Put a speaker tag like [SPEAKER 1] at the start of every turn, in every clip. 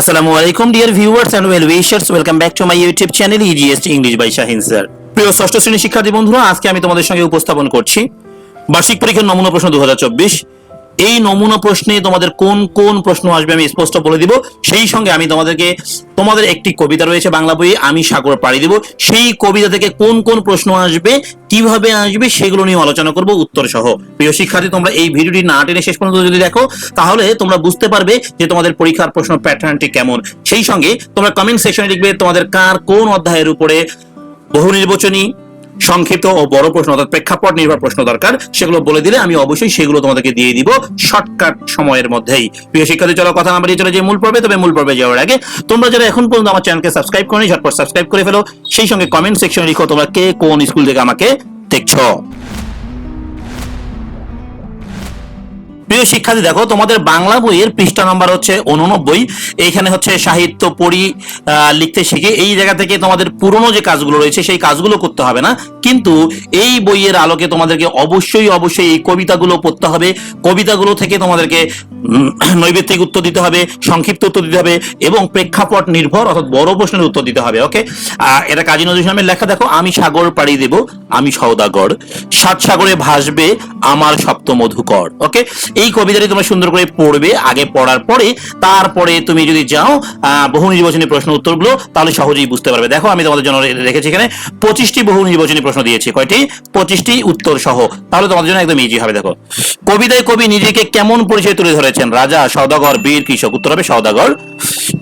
[SPEAKER 1] আসসালামু আলাইকুম dear viewers and well wishers welcome back to my YouTube channel easiest English by Shahin sir প্রিয় ষষ্ঠ শ্রেণির শিক্ষার্থী বন্ধুরা, আজকে আমি তোমাদের সঙ্গে উপস্থাপন করছি। বার্ষিক পরীক্ষার নমুনা প্রশ্ন দু হাজার চব্বিশ। এই নমুনা প্রশ্নে তোমাদের কোন কোন প্রশ্ন আসবে আমি স্পষ্ট বলে দিব। সেই সঙ্গে আমি তোমাদেরকে, তোমাদের একটি কবিতা রয়েছে বাংলা বইয়ে, আমি সাগর পাড়ি দিব। সেই কবিতা থেকে কোন কোন প্রশ্ন আসবে, কীভাবে আসবে সেগুলো নিয়ে আলোচনা করব উত্তর সহ প্রিয় শিক্ষার্থী, তোমরা এই ভিডিওটি না টেনে শেষ পর্যন্ত যদি দেখো, তাহলে তোমরা বুঝতে পারবে যে তোমাদের পরীক্ষার প্রশ্ন প্যাটার্নটি কেমন। সেই সঙ্গে তোমরা কমেন্ট সেকশনে লিখবে তোমাদের কার কোন অধ্যায়ের উপরে বহু নির্বাচনী সংক্ষিপ্ত ও বড় প্রশ্ন, অর্থাৎ প্রেক্ষাপট নির্ভর প্রশ্ন দরকার। সেগুলো বলে দিলে আমি অবশ্যই সেগুলো তোমাদেরকে দিয়ে দিব শর্টকাট সময়ের মধ্যেই। প্রিয় শিক্ষার্থী, চলো কথা আমার চলে যে মূল পর্বে, তবে মূল পর্বে যাওয়ার আগে তোমরা যারা এখন পর্যন্ত আমার চ্যানেলকে সাবস্ক্রাইব করনি, ঝটপট সাবস্ক্রাইব করে ফেলো। সেই সঙ্গে কমেন্ট সেকশনে লিখো তোমরা কে কোন স্কুল থেকে আমাকে দেখছ। প্রিয় শিক্ষার্থী, দেখো তোমাদের বাংলা বইয়ের পৃষ্ঠা নাম্বার হচ্ছে উননব্বই এইখানে হচ্ছে সাহিত্য পড়ি লিখতে শিখে। এই জায়গা থেকে তোমাদের পুরনো যে কাজগুলো রয়েছে, সেই কাজগুলো করতে হবে না। কিন্তু এই বইয়ের আলোকে তোমাদেরকে অবশ্যই অবশ্যই এই কবিতাগুলো পড়তে হবে। কবিতাগুলো থেকে তোমাদেরকে নৈবেত্তিক উত্তর দিতে হবে, সংক্ষিপ্ত উত্তর দিতে হবে এবং প্রেক্ষাপট নির্ভর অর্থাৎ বড় প্রশ্নের উত্তর দিতে হবে ওকে এটা কাজী নজরুল ইসলামের লেখা। দেখো, আমি সাগর পাড়ি দেব, আমি সওদাগর। সাত সাগরে ভাসবে আমার সপ্ত মধুকর ওকে এই কবিতাটি তোমরা সুন্দর করে পড়বে, আগে পড়ার পরে, তারপরে তুমি যদি যাও বহু নির্বাচনী প্রশ্ন উত্তরগুলো তাহলে সহজেই বুঝতে পারবে। দেখো, আমি তোমাদের জন্য রেখেছি এখানে, পঁচিশটি বহু নির্বাচনী প্রশ্ন দিয়েছি, কয়টি? পঁচিশটি উত্তর সহ। তাহলে তোমাদের জন্য একদম ইজি হবে, দেখো। কবিতায় কবি নিজেকে কেমন পরিচয় তুলে ধরেছেন? রাজা, সওদাগর, বীর, কৃষক। উত্তর হবে সওদাগর।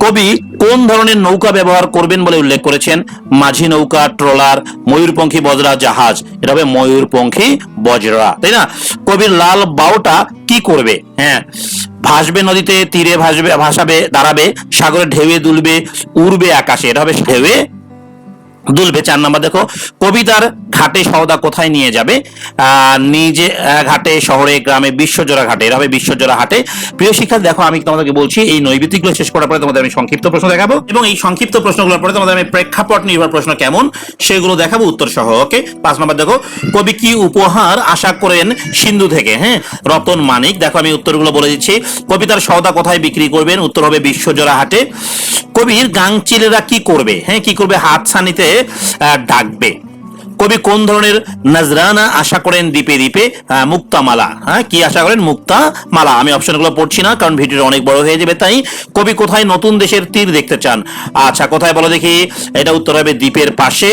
[SPEAKER 1] কবি কোন ধরনের নৌকা ব্যবহার করবেন বলে উল্লেখ করেছেন? মাঝি নৌকা, ট্রলার, ময়ূরপঙ্খী বজরা, জাহাজ। এটা হবে ময়ূরপঙ্খী বজরা, তাই না? কবির লাল বাউটা কি করবে? হ্যাঁ ভাসবে নদীতে, তীরে ভাসবে, ভাসাবে, দাঁড়াবে, সাগরে ঢেউয়ে দুলবে, উড়বে আকাশে। এটা হবে ঢেউয়ে দুলবে চার নাম্বার, দেখো, কবিতার ঘাটে সওদা কোথায় নিয়ে যাবে? নিজে ঘাটে, শহরে, গ্রামে, বিশ্বজোড়া ঘাটে, এরা হবে বিশ্বজোড়া হাটে প্রিয় শিক্ষা দেখো, আমি তোমাদেরকে বলছি, এই নৈবিতিকগুলো শেষ করার পরে তোমাদের আমি সংক্ষিপ্ত প্রশ্ন দেখাবো এবং এই সংক্ষিপ্ত প্রশ্নগুলোর পরে তোমাদের আমি প্রেক্ষাপট নির্ভর প্রশ্ন কেমন, সেগুলো দেখাবো উত্তর সহ, ওকে? পাঁচ নাম্বার, দেখো, কবি কি উপহার আশা করেন সিন্ধু থেকে হ্যাঁ? রতন মানিক, দেখো, আমি উত্তরগুলো বলে দিচ্ছি। কবিতার সওদা কোথায় বিক্রি করবেন? উত্তর হবে বিশ্বজোড়া হাটে কবির গাংচিলেরা কি করবে? হ্যাঁ কি করবে? হাত ছানিতে ডাকবে। কবি কোন ধরনের নজরানা আশা করেন দ্বীপে দ্বীপে? মুক্তামালা। হ্যাঁ কি আশা করেন? মুক্তা মালা আমি অপশনগুলো পড়ছি না, কারণ ভিডিওটা অনেক বড় হয়ে যাবে, তাই কবি কোথায় নতুন দেশের তীর দেখতে চান? আচ্ছা কোথায় বলো দেখি, এটা উত্তর হবে দ্বীপের পাশে।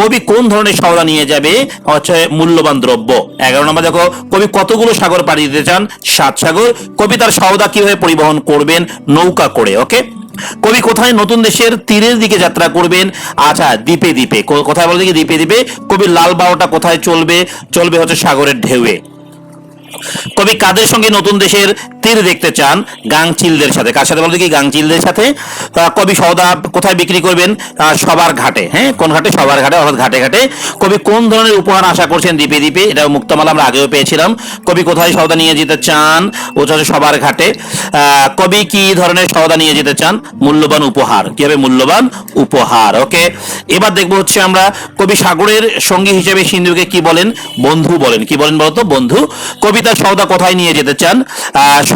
[SPEAKER 1] কবি কোন ধরনের সওদা নিয়ে যাবে? হচ্ছে মূল্যবান দ্রব্য। এগারো নম্বর দেখো, কবি কতগুলো সাগর পাড়ি দিতে চান? সাত সাগর। কবি তার সওদা কীভাবে পরিবহন করবেন? নৌকা করে ওকে কবি কোথায়? নতুন দেশের তীরের দিকে যাত্রা করবেন। আচ্ছা দ্বীপে দ্বীপে। কোথায় বলতে দ্বীপে দ্বীপে। কবির লাল বাউটা কোথায় চলবে? চলবে হচ্ছে সাগরের ঢেউয়ে। কবি কাদের সঙ্গে নতুন দেশের তীর দেখতে চান গাংচিলদের সাথে। কার সাথে বলতে কি? গাংচিলদের সাথে। কবি সওদা কোথায় বিক্রি করবেন? সবার ঘাটে। হ্যাঁ কোন ঘাটে? সবার ঘাটে, অর্থাৎ ঘাটে ঘাটে। কবি কোন ধরনের উপহার আশা করছেন? দ্বীপে দ্বীপে। এটা মুক্তমালা, আমরা আগেও পেয়েছিলাম। কবি কোথায় সওদা নিয়ে যেতে চান? হচ্ছে সবার ঘাটে। কবি কি ধরনের সওদা নিয়ে যেতে চান? মূল্যবান উপহার। কি হবে মূল্যবান? উপহার। ওকে, এবার দেখব হচ্ছে আমরা কবি সাগরের সঙ্গী হিসেবে সিন্ধুকে কি বলেন? বন্ধু বলেন। কি বলেন বলতো? বন্ধু। কবিতার সওদা কোথায় নিয়ে যেতে চান?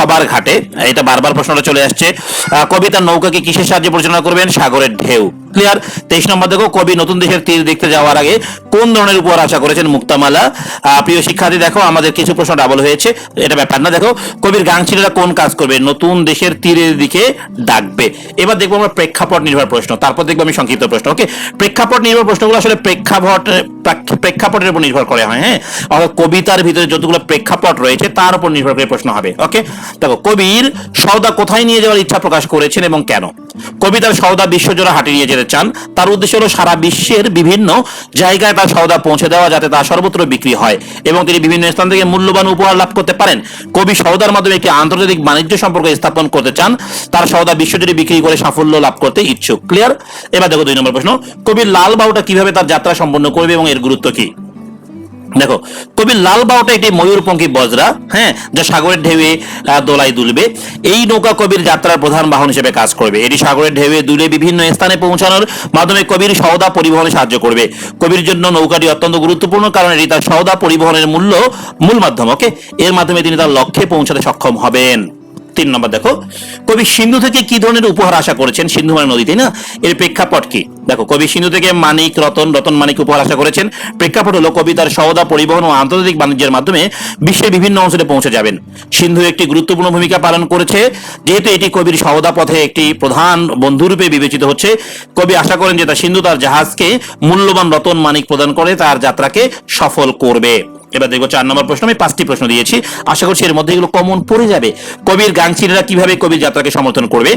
[SPEAKER 1] সবার ঘাটে। এটা বারবার প্রশ্নটা চলে আসছে। কবিতা নৌকাকে কিসের সাহায্যে পরিচালনা করবেন? সাগরের ঢেউ। ক্লিয়ার তেইশ নম্বর দেখো, কবি নতুন দেশের তীর দেখতে যাওয়ার আগে কোন ধরনের উপহার আশা করেছেন মুক্তামালা? প্রিয় শিক্ষার্থী, দেখো, আমাদের কিছু প্রশ্ন ডাবল হয়েছে। এটা ব্যাপার না, দেখো, কবির গাংচিলেরা কোন কাজ করবে? নতুন দেশের তীরের দিকে ডাকবে। এবার দেখব আমরা প্রেক্ষাপট নির্ভর প্রশ্ন। তারপর দেখব আমি সংক্ষিপ্ত প্রশ্ন ওকে প্রেক্ষাপট নির্ভর প্রশ্নগুলো আসলে প্রেক্ষাপট প্রেক্ষাপটের উপর নির্ভর করে হয় হ্যাঁ? অর্থাৎ কবিতার ভিতরে যতগুলো প্রেক্ষাপট রয়েছে, তার উপর নির্ভর করে প্রশ্ন হবে ওকে দেখো, কবির সওদা কোথায় নিয়ে যাওয়ার ইচ্ছা প্রকাশ করেছেন এবং কেন? কবিতার সওদা বিশ্বজোড়া হাটে নিয়ে যেতে চান। তার উদ্দেশ্য হলো সারা বিশ্বের বিভিন্ন জায়গায় তার সওদা পৌঁছে দেওয়া যাতে তা সর্বত্র বিক্রি হয় এবং তিনি বিভিন্ন স্থান থেকে মূল্যবান উপহার লাভ করতে পারেন। কবি সওদার মাধ্যমে একটি আন্তর্জাতিক বাণিজ্য সম্পর্ক স্থাপন করতে চান। তার সওদা বিশ্বজুড়ে বিক্রি করে সাফল্য লাভ করতে ইচ্ছুক। ক্লিয়ার? এবার দেখো দুই নম্বর প্রশ্ন, কবির লাল বাউটা কীভাবে তার যাত্রা সম্পন্ন করবে এবং এর গুরুত্ব কি? দেখো, কবি লাল বাউটা একটি ময়ূরপঙ্খী বজরা হ্যাঁ যা সাগরের ঢেউয়ে দোলাই দুলবে। এই নৌকা কবির যাত্রার প্রধান বাহন হিসেবে কাজ করবে। এটি সাগরের ঢেউয়ে দুলে বিভিন্ন স্থানে পৌঁছানোর মাধ্যমে কবির সওদা পরিবহনে সাহায্য করবে। কবির জন্য নৌকাটি অত্যন্ত গুরুত্বপূর্ণ, কারণ এটি তার সওদা পরিবহনের মূল্য মূল মাধ্যম ওকে এর মাধ্যমে তিনি তার লক্ষ্যে পৌঁছাতে সক্ষম হবেন। তিন নম্বর দেখো, কবি সিন্ধু থেকে কি ধরনের উপহার আশা করেছেন? সিন্ধু মানে নদী, তাই না? এর প্রেক্ষাপট কি? দেখো, কবি সিন্ধু থেকে মানিক, রতন রতন মানিক উপহার আশা করেছেন। প্রেক্ষাপট হলো কবি তার সওদা পরিবহন ও আন্তর্জাতিক বাণিজ্যের মাধ্যমে বিশ্বের বিভিন্ন অঞ্চলে পৌঁছে যাবেন। সিন্ধু একটি গুরুত্বপূর্ণ ভূমিকা পালন করেছে, যেহেতু এটি কবির সওদা পথে একটি প্রধান বন্ধুরূপে বিবেচিত হচ্ছে। কবি আশা করেন যে তার সিন্ধু তার জাহাজকে মূল্যবান রতন মানিক প্রদান করে, তার যাত্রাকে সফল করবে। এবার দেখব চার নম্বর প্রশ্ন, আমি পাঁচটি প্রশ্ন দিয়েছি। আশা করছি এর মধ্যে এগুলো কমন পড়ে যাবে। কবির গাংচিরেরা কীভাবে কবির যাত্রাকে সমর্থন করবে?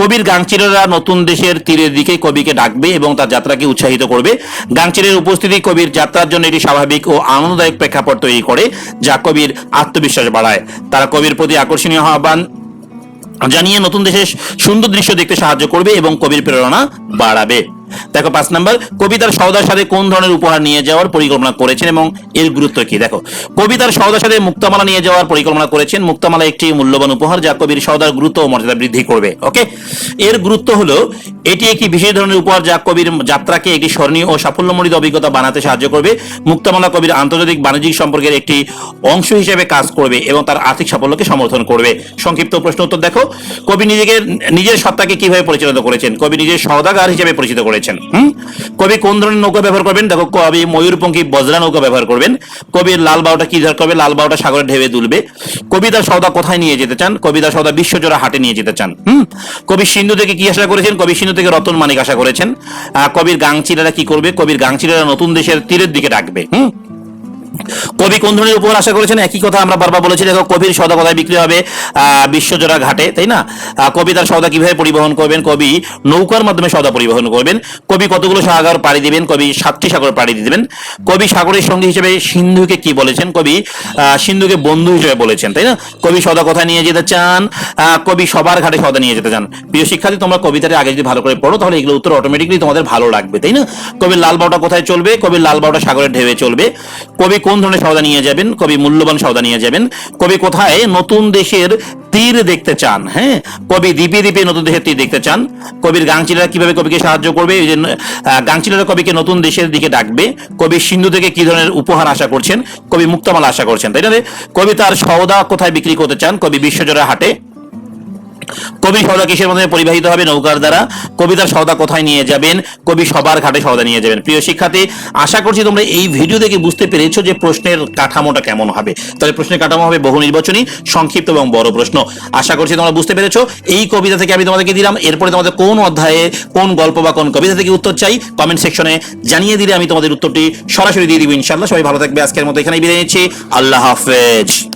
[SPEAKER 1] কবির গাংচিরেরা নতুন দেশের তীরের দিকে কবিকে ডাকবে এবং তার যাত্রাকে উৎসাহিত করবে। গাংচিরের উপস্থিতি কবির যাত্রার জন্য এটি স্বাভাবিক ও আনন্দদায়ক প্রেক্ষাপট তৈরি করে, যা কবির আত্মবিশ্বাস বাড়ায়। তারা কবির প্রতি আকর্ষণীয় আহ্বান জানিয়ে নতুন দেশের সুন্দর দৃশ্য দেখতে সাহায্য করবে এবং কবির প্রেরণা বাড়াবে। দেখো, পাঁচ নাম্বার কবিতার সওদার সাথে কোন ধরনের উপহার নিয়ে যাওয়ার পরিকল্পনা করেছেন এবং এর গুরুত্ব কি? দেখো কবিতার সওদার সাথে মুক্তামালা নিয়ে যাওয়ার পরিকল্পনা করেছেন। মুক্তামালা একটি মূল্যবান উপহার যা কবির সওদার গুরুত্ব ও মর্যাদা বৃদ্ধি করবে ওকে এর গুরুত্ব হলো, এটি একটি বিশেষ ধরনের উপহার যা কবির যাত্রাকে একটি স্মরণীয় ও সাফল্যমণ্ডিত অভিজ্ঞতা বানাতে সাহায্য করবে। মুক্তামালা কবির আন্তর্জাতিক বাণিজ্যিক সম্পর্কের একটি অংশ হিসেবে কাজ করবে এবং তার আর্থিক সাফল্যকে সমর্থন করবে। সংক্ষিপ্ত প্রশ্ন উত্তর দেখো, কবি নিজেকে, নিজের সত্তাকে কীভাবে পরিচালিত করেছেন? কবি নিজের সওদাগার হিসেবে পরিচিত করেছেন। হুম? কবি কোন ধরনের নৌকা ব্যবহার করবেন? দেখো, কবি ময়ূরপঙ্খী বজরা নৌকা ব্যবহার করবেন। কবি লাল বাউটা কি করবে? লাল বাউটা সাগরে ঢেবে তুলবে কবিতা সৌদা কোথায় নিয়ে যেতে চান? কবিতা সৌদা বিশ্বজোড়া হাটে নিয়ে যেতে চান। হুম? কবি সিন্ধু থেকে কি আশা করেছেন? কবি সিন্ধু থেকে রতন মানিক আশা করেছেন। কবির গাংচিলারা কি করবে? কবির গাংচিলারা নতুন দেশের তীরের দিকে ডাকবে। হুম? কবি কোন ধরনের উপহার আশা করেছেন? একই কথা আমরা বারবার বলেছি, দেখো, কবির সদা কোথায় বিক্রি হবে? বিশ্বজোড়া ঘাটে, তাই না? কবি তার সদা কীভাবে পরিবহন করবেন? কবি নৌকার মাধ্যমে সদা পরিবহন করবেন। কবি কতগুলো সাগর পাড়ি দিবেন? কবি সাতটি সাগর পাড়ি দিবেন। কবি সাগরের সঙ্গী হিসেবে সিন্ধুকে কি বলেছেন? কবি সিন্ধুকে বন্ধু হিসেবে বলেছেন, তাই না? কবি সদা কোথায় নিয়ে যেতে চান? কবি সবার ঘাটে সদা নিয়ে যেতে চান। প্রিয় শিক্ষার্থী, তোমরা কবিতাটা আগে যদি ভালো করে পড়ো, তাহলে এগুলো উত্তর অটোমেটিকলি তোমাদের ভালো লাগবে, তাই না? কবির লাল বাউটা কোথায় চলবে? কবির লাল বাউটা সাগরের ঢেবে চলবে। কবি কোন ধরনের সওদা নিয়ে যাবেন? কবি মূল্যবান সওদা নিয়ে যাবেন। কবি কোথায়? নতুন দেশের তীর দেখতে চান হ্যাঁ? কবি দ্বীপে দ্বীপে নতুন দেশের তীর দেখতে চান। কবির গাংচিলারা কীভাবে কবিকে সাহায্য করবে? এই যে গাংচিলারা কবিকে নতুন দেশের দিকে ডাকবে। কবি সিন্ধু থেকে কি ধরনের উপহার আশা করছেন? কবি মুক্তমালা আশা করছেন, তাই না কবি তার সওদা কোথায় বিক্রি করতে চান? কবি বিশ্বজোড়া হাটে। কবি সওদা কিসের মাধ্যমে পরিবাহিত হবে? নৌকার দ্বারা। কবিতার সওদা কোথায় নিয়ে যাবেন? কবি সবার ঘাটে সওদা নিয়ে যাবেন। প্রিয় শিক্ষার্থী, আশা করছি তোমরা এই ভিডিও দেখে বুঝতে পেরেছ যে প্রশ্নের কাঠামোটা কেমন হবে। তাহলে প্রশ্নের কাঠামো হবে বহু নির্বাচনী, সংক্ষিপ্ত এবং বড় প্রশ্ন। আশা করছি তোমরা বুঝতে পেরেছ। এই কবিতা থেকে আমি তোমাদেরকে দিলাম। এরপরে তোমাদের কোন অধ্যায়ে, কোন গল্প বা কোন কবিতা থেকে উত্তর চাই কমেন্ট সেকশনে জানিয়ে দিলে আমি তোমাদের উত্তরটি সরাসরি দিয়ে দিব ইনশাল্লাহ সবাই ভালো থাকবে। আজকের মতো এখানেই বিদায় নিচ্ছি। আল্লাহ হাফেজ।